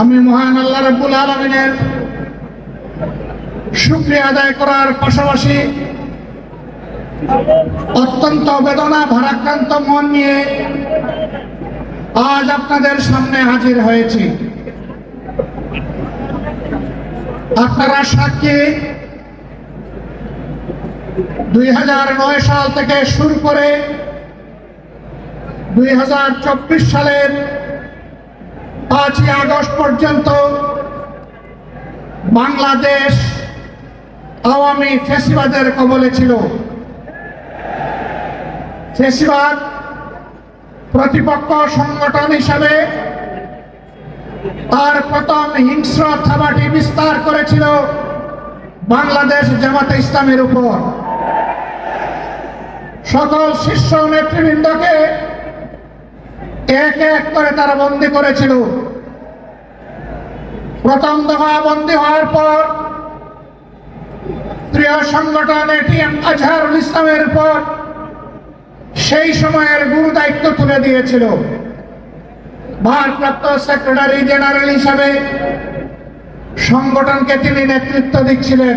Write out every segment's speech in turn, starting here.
আমি মহান আল্লাহ রব্বুল আলমিনের শুক্রিয়া আদায় করার পাশাপাশি অত্যন্ত বেদনা, ভারাক্রান্ত মন নিয়ে আজ আপনাদের সামনে হাজির হয়েছি। আপনারা সাক্ষী দুই নয় সাল থেকে শুরু করে দুই হাজার চব্বিশ সালের পাঁচই আগস্ট পর্যন্ত বাংলাদেশ আওয়ামী ফেসিবাদের কবলে ছিল। ফেসিবাদ প্রতিপক্ষ সংগঠন হিসাবে তার প্রথম হিংস্র থাবাটি বিস্তার করেছিল বাংলাদেশ জামাতে ইসলামের উপর। সকল শীর্ষ নেতৃবৃন্দকে এক এক করে তারা বন্দি করেছিল। প্রথম দফা বন্দি হওয়ার পর প্রিয় সংগঠন এটিএম আজহারুল ইসলামের উপর সেই সময়ের গুরু দায়িত্ব তুলে দিয়েছিল। ভারপ্রাপ্ত সেক্রেটারি জেনারেল হিসাবে সংগঠনকে তিনি নেতৃত্ব দিচ্ছিলেন।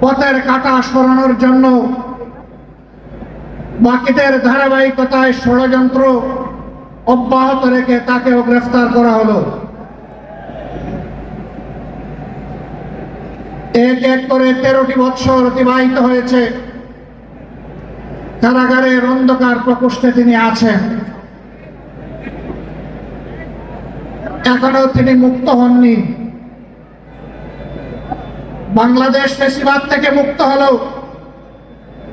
পথের কাটা সরানোর জন্য বাকিদের ধারাবাহিকতায় ষড়যন্ত্র অব্যাহত রেখে তাকেও গ্রেফতার করা হলো। এক এক করে তেরোটি বৎসর অতিবাহিত হয়েছে। কারাগারের অন্ধকার প্রকোষ্ঠে তিনি আছেন। এখনও তিনি মুক্ত হননি। বাংলাদেশ ফেসিবাদ থেকে মুক্ত হলেও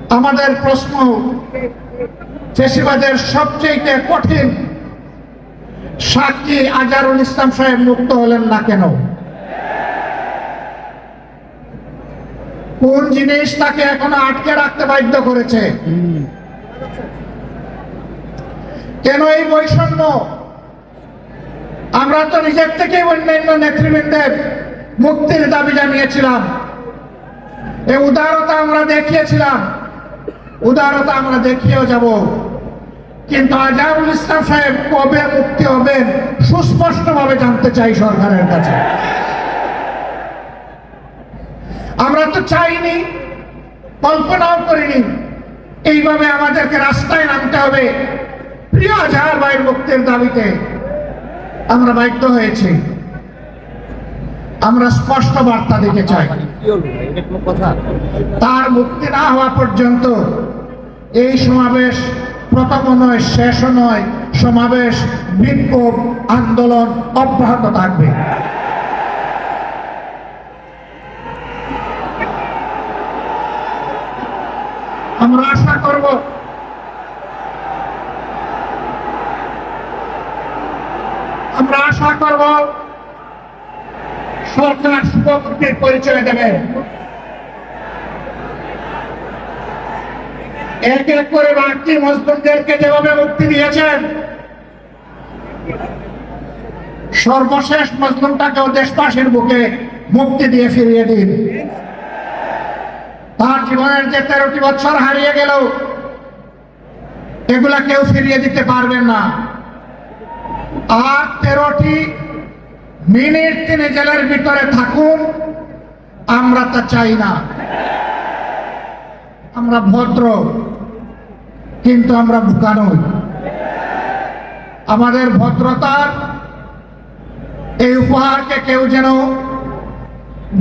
আমাদের প্রশ্ন ফেসিবাদের সবচেয়ে কঠিন সাক্ষী আজারুল ইসলাম সাহেব মুক্ত হলেন না কেন? কোন জিনিস তাকে এখনও আটকে রাখতে বাধ্য করেছে? কেন এই বৈষম্য? আমরা তো নিজের থেকে অন্যান্য নেতৃবৃন্দের মুক্তির দাবি জানিয়েছিলাম। এই উদারতা আমরা দেখিয়েছিলাম। উদারতা আমরা দেখিয়েও যাব। কিন্তু আজহারুল ইসলাম সাহেব কবে মুক্তি হবেন সুস্পষ্টভাবে জানতে চাই সরকারের কাছে। আমরা তো চাইনি, কল্পনাও করিনি, এইভাবে আমাদেরকে রাস্তায় নামতে হবে। প্রিয় আজহার ভাইয়ের মুক্তির দাবিতে আমরা বাধ্য হয়েছি। আমরা স্পষ্ট বার্তা দিতে চাই। তার মুক্তি না হওয়া পর্যন্ত এই সমাবেশ প্রথম নয় শেষ নয়, সমাবেশ, বিক্ষোভ, আন্দোলন অব্যাহত থাকবে। আমরা আশা করব আমরা আশা করব সরকার শুভমুক্তির পরিচয় দেবে। এক এক করে বাড়তি মজদুরদেরকে যেভাবে মুক্তি দিয়েছেন, সর্বশেষ মজলুমটাকেও দেশবাসীর বুকে মুক্তি দিয়ে ফিরিয়ে দিন। তার জীবনের যে তেরোটি বছর হারিয়ে গেল এগুলা কেউ ফিরিয়ে দিতে পারবেন না। আর তেরোটি মিনিট তিনি জেলের ভিতরে থাকুন, আমরা তা চাই না। আমরা ভদ্র, কিন্তু আমরা বোকা নই। আমাদের ভদ্রতার এই উপহারকে কেউ যেন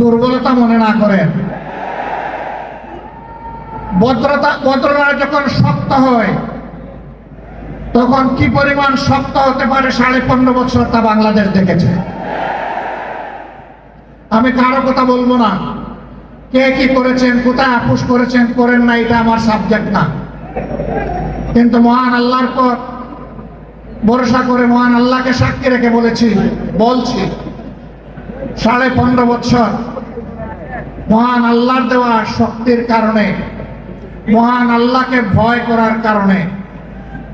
দুর্বলতা মনে না করেন ভদ্রতা ভদ্রতা যখন শক্ত হয়, তখন কি পরিমাণ শক্ত হতে পারে সাড়ে পনেরো বছর তা বাংলাদেশ দেখেছে। আমি কারও কথা বলব না। কে কি করেছেন, কোথায় আপুস করেছেন, করেন না, এটা আমার সাবজেক্ট না। কিন্তু মহান আল্লাহর পর ভরসা করে মহান আল্লাহকে সাক্ষী রেখে বলেছি, বলছি, সাড়ে পনেরো বছর মহান আল্লাহর দেওয়া শক্তির কারণে, মহান আল্লাহকে ভয় করার কারণে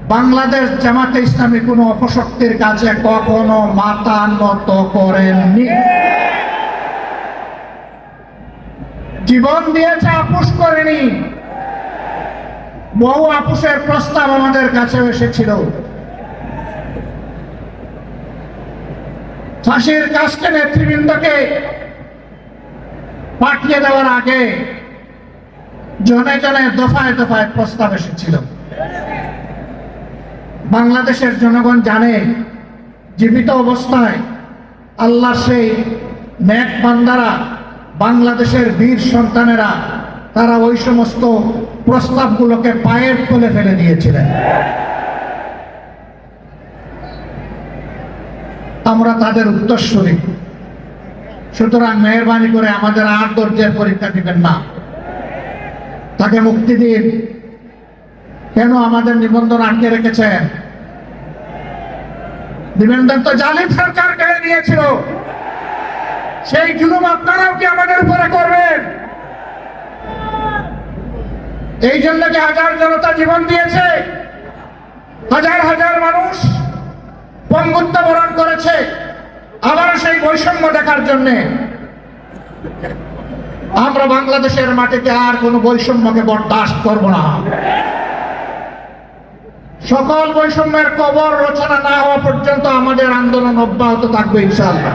বাংলাদেশ জামাতে ইসলামী কোনো অপশক্তির কাছে কখনো মাথা নত করেননি। জীবন দিয়েছে আপুস করেনি। বহু আপুসের প্রস্তাব আমাদের কাছে এসেছিল। ফাঁসির কাজকে নেতৃবৃন্দকে পাঠিয়ে দেওয়ার আগে জনে জনে দফায় দফায় প্রস্তাব এসেছিল। বাংলাদেশের জনগণ জানে, জীবিত অবস্থায় আল্লাহ সেই ন্যাক বান্দারা বাংলাদেশের বীর সন্তানেরা তারা ওই সমস্ত প্রস্তাবগুলোকে পায়ের তলে ফেলে দিয়েছিলেন। আমরা তাদের উত্তরস্বরী সুতরাং মেহরবানি করে আমাদের আর ধৈর্যের পরীক্ষা দিবেন না। তাকে মুক্তি দিন। কেন আমাদের নিবন্ধন আটকে রেখেছেন? নিবন্ধন তো জালিম সরকার কেড়ে নিয়েছিল সেই জুলুম আপনারাও কি আমাদের উপরে করবেন? এই জন্য কি হাজার জনতা জীবন দিয়েছে? হাজার হাজার মানুষ পঙ্গুত্ব বরণ করেছে আবারও সেই বৈষম্য দেখার জন্যে। আমরা বাংলাদেশের মাটিতে আর কোনো বৈষম্যকে বরদাস্ত করব না। সকল বৈষম্যের কবর রচনা না হওয়া পর্যন্ত আমাদের আন্দোলন অব্যাহত থাকবে ইনশাআল্লাহ।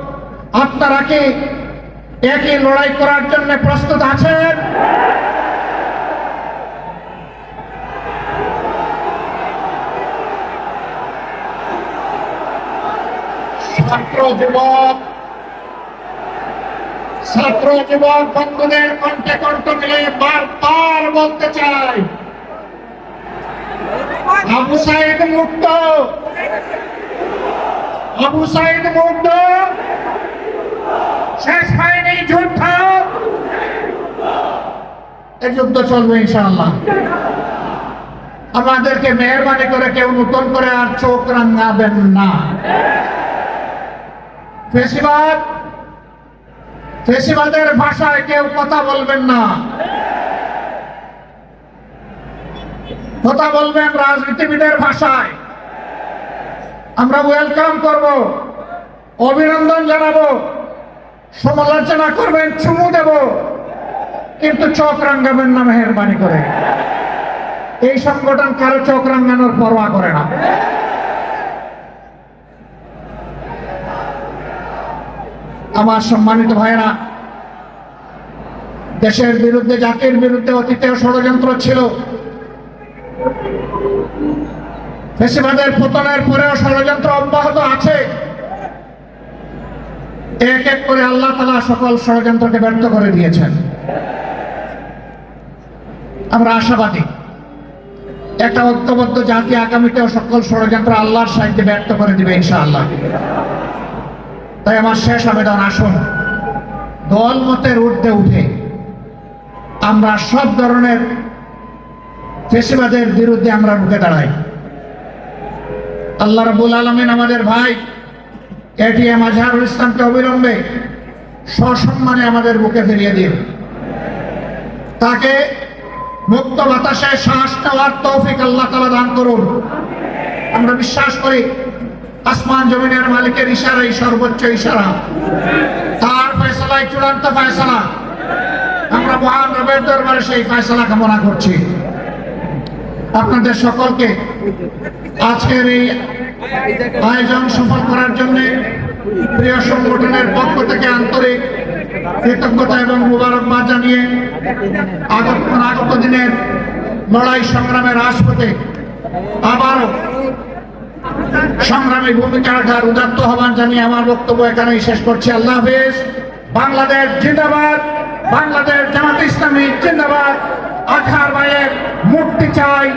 আপনারা কি একই লড়াই করার জন্য প্রস্তুত আছেন। ছাত্র যুবক ছাত্র যুবক বন্ধুদের কণ্ঠে কণ্ঠ মিলে বারবার বলতে চাই। আবু সাইদ মুক্ত। আবু সাইদ মুক্ত শেষ হয়নি যুদ্ধ যুদ্ধ চলবে ইনশাআল্লাহ। আমাদেরকে মেহরবানি করে কেউ নতুন করে আর চোখ রাঙাবেন না। ফেসিবাদ, ফেসিবাদের ভাষায় কেউ কথা বলবেন না। কথা বলবেন রাজনীতিবিদের ভাষায়। আমরা ওয়েলকাম করব, অভিনন্দন জানাব, সমালোচনা করবেন, চুমু দেব। কিন্তু চোখ রাঙ্গাবেন না মেহরবানি করে। এই সংগঠন কারও চোখ রাঙ্গানোর পরোয়া করে না। আমার সম্মানিত ভাইয়েরা, দেশের বিরুদ্ধে, জাতির বিরুদ্ধে অতীতেও ষড়যন্ত্র ছিল। ফেসিবাদের পতনের পরেও ষড়যন্ত্র অব্যাহত আছে। এক এক করে আল্লাহ তালা সকল ষড়যন্ত্রকে ব্যর্থ করে দিয়েছেন। আমরা আশাবাদী। একটা ঐক্যবদ্ধ জাতি আগামীতেও সকল ষড়যন্ত্র আল্লাহর সাহিত্যে ব্যর্থ করে দিবে ইনশাআল্লাহ। তাই আমার শেষ আবেদন, আসুন। দল মতের ঊর্ধ্বে উঠে আমরা সব ধরনের ফেসিবাদের বিরুদ্ধে আমরা রুখে দাঁড়াই। আল্লাহ রাবুল আলমিন আমাদের ভাই এটিএম আজহারুল ইসলামকে অবিলম্বে সসম্মানে আমাদের বুকে ফিরিয়ে দিন। তাকে মুক্ত বাতাসে শ্বাস নেওয়ার তৌফিক আল্লাহ তালা দান করুন। আমরা বিশ্বাস করি আসমান জমিনের মালিকের ইশারাই সর্বোচ্চ ইশারা। তার ফয়সালাই চূড়ান্ত ফয়সালা। আমরা মহান রবের দরবারে সেই ফয়সালা কামনা করছি। আপনাদের সকলকে আজকের এই আয়োজন সফল করার জন্য প্রিয় সংগঠনের পক্ষ থেকে আন্তরিক কৃতজ্ঞতা এবং মুবারকবাদ জানিয়ে আগত দিনের লড়াই সংগ্রামের রাজপথে আবারও সংগ্রামী ভূমিকা রাখার উদাত্ত আহ্বান জানিয়ে আমার বক্তব্য এখানেই শেষ করছি। আল্লাহ হাফেজ। বাংলাদেশ জিন্দাবাদ। বাংলাদেশ জামাত ইসলামী জিন্দাবাদ। আখার ভাইয়ের মুক্তি চাই।